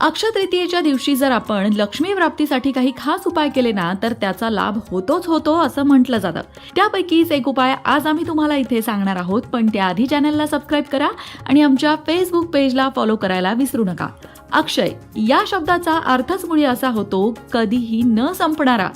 अक्षय तृतीयेच्या दिवशी जर आपण लक्ष्मी प्राप्तीसाठी काही खास उपाय केले ना तर त्याचा लाभ होतोच होतो असं म्हटलं जातं. त्यापैकीच एक उपाय आज आम्ही तुम्हाला इथे सांगणार आहोत पण त्याआधी चॅनलला सबस्क्राईब करा आणि आमच्या फेसबुक पेजला फॉलो करायला विसरू नका. अक्षय या शब्दाचा अर्थच मुळी असा होतो कधीही न संपणारा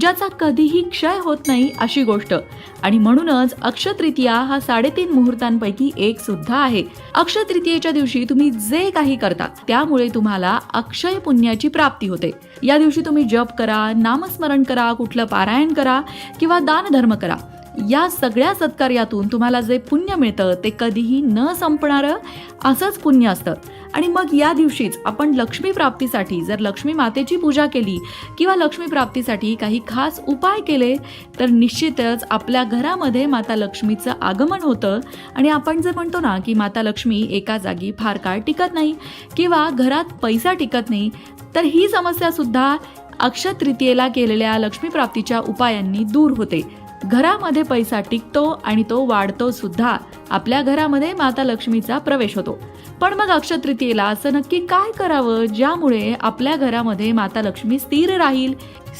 ज्याचा कधीही क्षय होत नाही अशी गोष्ट. आणि म्हणूनच अक्षतृतीया हा साडेतीन मुहूर्तांपैकी एक सुद्धा आहे. अक्षतृतीयेच्या दिवशी तुम्ही जे काही करता त्यामुळे तुम्हाला अक्षय पुण्याची प्राप्ती होते. या दिवशी तुम्ही जप करा नामस्मरण करा कुठलं पारायण करा किंवा दानधर्म करा. या सगळ्या सत्कार्यातून तुम्हाला जे पुण्य मिळतं ते कधीही न संपणारं असंच पुण्य असतं. आणि मग या दिवशीच आपण लक्ष्मी प्राप्तीसाठी जर लक्ष्मी मातेची पूजा केली किंवा लक्ष्मी प्राप्तीसाठी काही खास उपाय केले तर निश्चितच आपल्या घरामध्ये माता लक्ष्मीचं आगमन होतं. आणि आपण जर म्हणतो ना की माता लक्ष्मी एका जागी फार काळ टिकत नाही किंवा घरात पैसा टिकत नाही तर ही समस्या सुद्धा अक्षय तृतीयेला केलेल्या लक्ष्मीप्राप्तीच्या उपायांनी दूर होते. घरामध्ये पैसा टिकतो आणि तो वाढतो सुद्धा आपल्या घरामध्ये माता लक्ष्मीचा प्रवेश होतो. पण मग अक्षय तृतीयेला असं नक्की काय करावं? ज्यामुळे आपल्या घरामध्ये माता लक्ष्मी स्थिर राहील?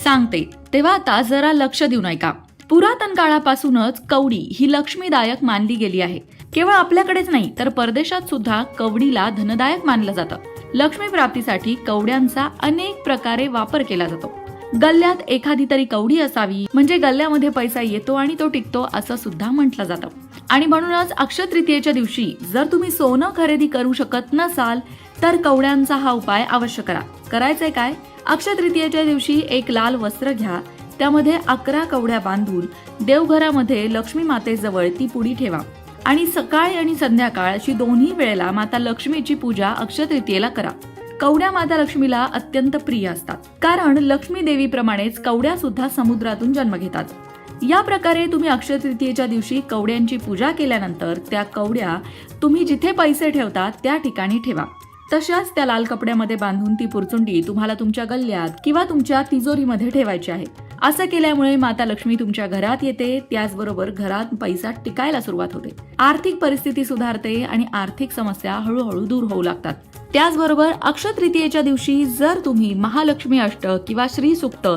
सांगते. तेव्हा आता जरा लक्ष देऊन ऐका. पुरातन काळापासूनच कवडी ही लक्ष्मीदायक मानली गेली आहे. केवळ आपल्याकडेच नाही तर परदेशात सुद्धा कवडीला धनदायक मानलं जातं. लक्ष्मी प्राप्तीसाठी कवड्यांचा अनेक प्रकारे वापर केला जातो. गल्ल्यात एखादी तरी कवडी असावी म्हणजे गल्ल्यामध्ये पैसा येतो आणि तो टिकतो असं सुद्धा म्हटलं जातं. आणि म्हणूनच अक्षय तृतीयेच्या दिवशी जर तुम्ही सोनं खरेदी करू शकत नसाल तर कवड्यांचा हा उपाय अवश्य करा. करायचंय काय? अक्षय तृतीयेच्या दिवशी एक लाल वस्त्र घ्या त्यामध्ये अकरा कवड्या बांधून देवघरामध्ये लक्ष्मी मातेजवळ ती पुडी ठेवा. आणि सकाळी आणि संध्याकाळ अशी दोन्ही वेळेला माता लक्ष्मीची पूजा अक्षय तृतीयेला करा. कवड्या माता लक्ष्मीला अत्यंत प्रिय असतात. कारण लक्ष्मी देवीप्रमाणेच कवड्या सुद्धा समुद्रातून जन्म घेतात. या प्रकारे तुम्ही अक्षय तृतीयेच्या दिवशी कवड्यांची पूजा केल्यानंतर त्या कवड्या तुम्ही जिथे पैसे ठेवता त्या ठिकाणी ठेवा. तशाच त्या लाल कपड्यामध्ये बांधून ती पुरचुंडी तुम्हाला तुमच्या गल्ल्यात किंवा तुमच्या तिजोरीमध्ये ठेवायची आहे. असं केल्यामुळे माता लक्ष्मी तुमच्या घरात येते. त्याचबरोबर घरात पैसा टिकायला सुरुवात होते. आर्थिक परिस्थिती सुधारते आणि आर्थिक समस्या हळूहळू दूर होऊ लागतात. त्याचबरोबर अक्षतृतीयेच्या दिवशी जर तुम्ही महालक्ष्मी अष्ट किंवा श्री सुक्त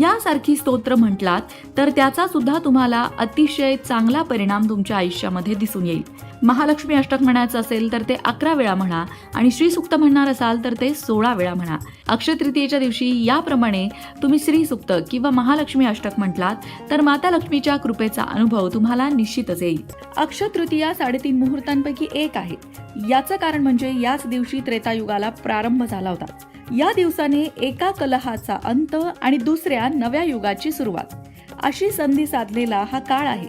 यासारखी स्तोत्र म्हटलात तर त्याचा सुद्धा तुम्हाला अतिशय चांगला परिणाम तुमच्या आयुष्यामध्ये दिसून येईल. महालक्ष्मी अष्टक म्हणायचं असेल तर ते अकरा वेळा म्हणा आणि श्रीसुक्त म्हणणार असाल तर ते सोळा वेळा म्हणा. अक्षतृतीयेच्या दिवशी याप्रमाणे तुम्ही श्रीसुक्त किंवा महालक्ष्मी अष्टक म्हटलात तर माता लक्ष्मीच्या कृपेचा अनुभव तुम्हाला निश्चितच येईल. अक्षय तृतीया साडेतीन मुहूर्तांपैकी एक आहे. याचं कारण म्हणजे याच दिवशी त्रेतायुगाला प्रारंभ झाला होता. या दिवसाने एका कलहाचा अंत आणि दुसऱ्या नव्या युगाची सुरुवात. अशी संधी साधलेला हा काळ आहे.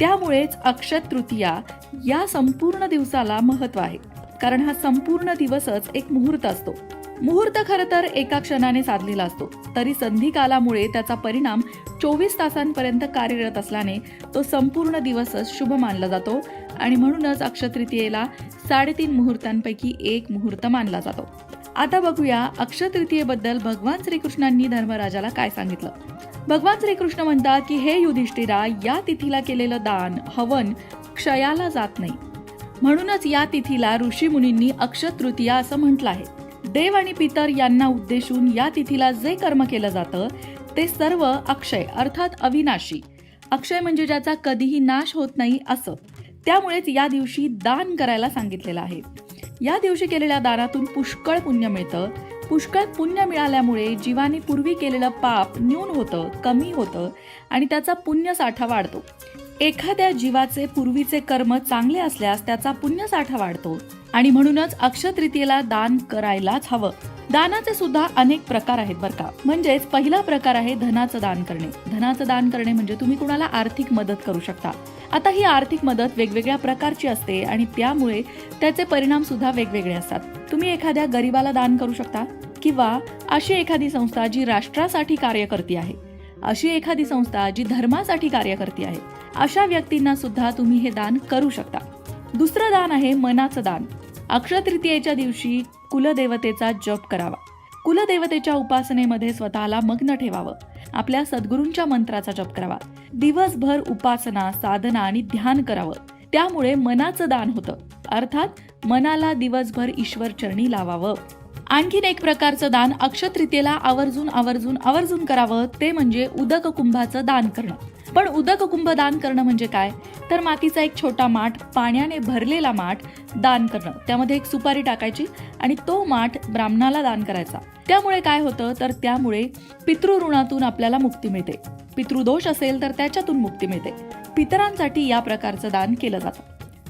त्यामुळेच अक्षय तृतीया या संपूर्ण दिवसाला महत्त्व आहे. कारण हा संपूर्ण दिवसच एक मुहूर्त असतो. मुहूर्त खरं तर एका क्षणाने साधलेला असतो. तरी संधी कालामुळे त्याचा परिणाम चोवीस तासांपर्यंत कार्यरत असल्याने तो संपूर्ण दिवसच शुभ मानला जातो आणि म्हणूनच अक्षतृतीयेला साडेतीन मुहूर्तांपैकी एक मुहूर्त मानला जातो. आता बघूया अक्षतृतीयेबद्दल भगवान श्रीकृष्णांनी धर्मराजाला काय सांगितलं? भगवान श्रीकृष्ण म्हणतात की हे युधिष्ठिरा या तिथीला केलेलं दान हवन क्षयाला जात नाही. म्हणूनच या तिथीला ऋषी मुनींनी अक्षतृतीया असं म्हटलं आहे. देव आणि पितर यांना उद्देशून या तिथीला जे कर्म केलं जातं ते सर्व अक्षय अर्थात अविनाशी. अक्षय म्हणजे ज्याचा कधीही नाश होत नाही असं. त्यामुळेच या दिवशी दान करायला सांगितलेलं आहे. या दिवशी केलेल्या दानातून पुष्कळ पुण्य मिळतं. पुष्कळ पुण्य मिळाल्यामुळे जीवाने पूर्वी केलेलं पाप न्यून होतं कमी होतं आणि त्याचा पुण्य साठा वाढतो. एखाद्या जीवाचे पूर्वीचे कर्म चांगले असल्यास त्याचा पुण्य साठा वाढतो. आणि म्हणूनच अक्षय तृतीयेला दान करायलाच हवं. दानाचे सुद्धा अनेक प्रकार आहेत बरं का. म्हणजेच पहिला प्रकार आहे धनाचं दान करणे. धनाचं दान करणे म्हणजे तुम्ही कुणाला आर्थिक मदत करू शकता. आता ही आर्थिक मदत वेगवेगळ्या प्रकारची असते आणि त्यामुळे त्याचे परिणाम सुद्धा वेगवेगळे असतात. तुम्ही एखाद्या गरीबाला दान करू शकता किंवा अशी एखादी संस्था जी राष्ट्रासाठी कार्य करते आहे. अशी एखादी संस्था जी धर्मासाठी कार्य करते आहे. अशा व्यक्तींना सुद्धा तुम्ही हे दान करू शकता. दुसरं दान आहे मनाचं दान. अक्षय तृतीयेच्या दिवशी कुलदेवतेचा जप करावा. कुलदेवतेच्या उपासनेमध्ये स्वतःला मग्न ठेवावं. आपल्या सद्गुरूंच्या मंत्राचा जप करावा. दिवसभर उपासना साधना आणि ध्यान करावं. त्यामुळे मनाचं दान होतं. अर्थात मनाला दिवसभर ईश्वर चरणी लावावं. आणखीन एक प्रकारचं दान अक्षतृतीयेला आवर्जून आवर्जून आवर्जून करावं. ते म्हणजे उदक कुंभाचं दान करणं. पण उदक कुंभदान करणं म्हणजे काय? तर मातीचा एक छोटा माठ पाण्याने भरलेला माठ दान करणं. त्यामध्ये एक सुपारी टाकायची आणि तो माठ ब्राह्मणाला दान करायचा. त्यामुळे काय होतं? तर त्यामुळे पितृऋणातून आपल्याला मुक्ती मिळते. पितृदोष असेल तर त्याच्यातून मुक्ती मिळते. पितरांसाठी या प्रकारचं दान केलं जातं.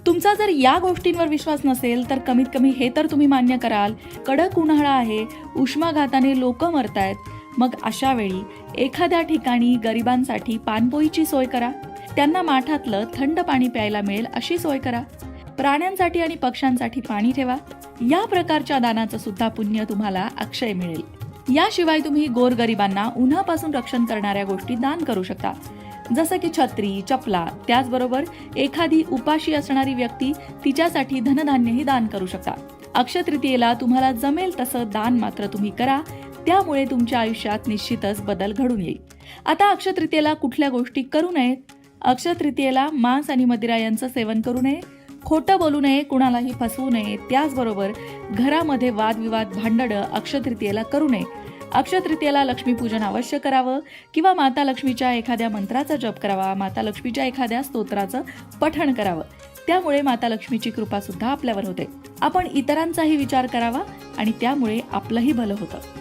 तुमचा जर या गोष्टींवर विश्वास नसेल तर कमीत कमी हे तर तुम्ही मान्य कराल. कडक उन्हाळा आहे उष्माघाताने लोक मरतायत मग अशा वेळी एखाद्या ठिकाणी गरिबांसाठी पानपोईची सोय करा. त्यांना माठातलं थंड पाणी प्यायला मिळेल अशी सोय करा. प्राण्यांसाठी आणि पक्ष्यांसाठी पाणी ठेवा. या प्रकारच्या दानाचं सुद्धा पुण्य तुम्हाला अक्षय मिळेल. याशिवाय तुम्ही गोरगरिबांना उन्हापासून रक्षण करणाऱ्या गोष्टी दान करू शकता. जसं की छत्री चपला त्याचबरोबर एखादी उपाशी असणारी व्यक्ती तिच्यासाठी धनधान्यही दान करू शकता. अक्षतृतीयेला तुम्हाला जमेल तसं दान मात्र तुम्ही करा. त्यामुळे तुमच्या आयुष्यात निश्चितच बदल घडून येईल. आता अक्षतृतीयेला कुठल्या गोष्टी करू नयेत? अक्षतृतीयेला मांस आणि मदिरा यांचं सेवन करू नये खोटं बोलू नये कुणालाही फसवू नये त्याचबरोबर घरामध्ये वादविवाद भांडणं अक्षतृतीयेला करू नये. अक्षतृतीयेला लक्ष्मीपूजन अवश्य करावं किंवा माता लक्ष्मीच्या एखाद्या मंत्राचा जप करावा माता लक्ष्मीच्या एखाद्या स्तोत्राचं पठण करावं. त्यामुळे माता लक्ष्मीची कृपा सुद्धा आपल्यावर होते. आपण इतरांचाही विचार करावा आणि त्यामुळे आपलंही भलं होतं.